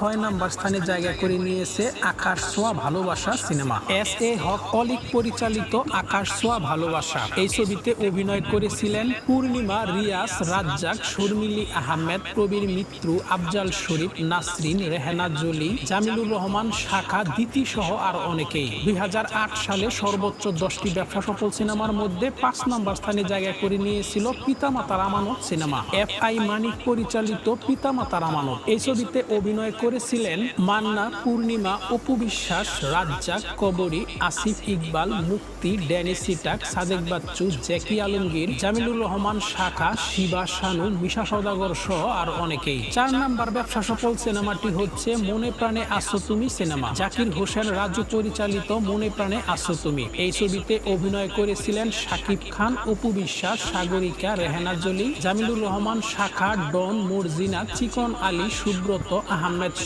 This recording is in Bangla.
ছয় নাম্বার স্থানে জায়গা করে নিয়েছে আকাশ ছোঁয়া ভালোবাসা সিনেমা। এস এ হক অলিক পরিচালিত আকাশ ছোঁয়া ভালোবাসা। এই ছবিতে অভিনয় করেছিলেন পূর্ণিমা রিয়াস রাজ্জাক, শর্মিলি আহমেদ, প্রবীর মিত্র, আফজাল শরীফ, নাসরিন, রেহানা জলি, জামিলুর রহমান, শাখা, দিতি সহ আর অনেকেই। দুই হাজার আট সালে সর্বোচ্চ দশটি ব্যবসা সফল সিনেমার মধ্যে পাঁচ নম্বর স্থানে জায়গা করে নিয়েছিল পিতামাতার আমানত সিনেমা। এফ আই মানিক পরিচালিত পিতামাতার আমানত। এই ছবিতে অভিনয় করেছিলেন মান্না, পূর্ণিমা, অপু বিশ্বাস রাজ্জাক কবরী, আসিফ ইকবাল মুক্তি ড্যানি সিটাক, সাদেক বাচ্চু, জ্যাকি আলমগীর, জামিলুর রহমান শাখা, শিবা শানু, মিশা সদাগর সহ আর অনেকেই। চার নাম্বার ব্যবসা সফল সিনেমাটি হচ্ছে মনে প্রাণে আসো তুমি সিনেমা। জাকির হোসেন, রাজু পরিচালিত মনে প্রাণে আসো তুমি। এই ছবিতে অভিনয় করেছিলেন শাকিব খান, অপু বিশ্বাস, সাগরিকা, রেহানা জলি জামিলুর রহমান শাখা, ডন, মর্জিনা, চিকন আলী, সুব্রত আহমেদ।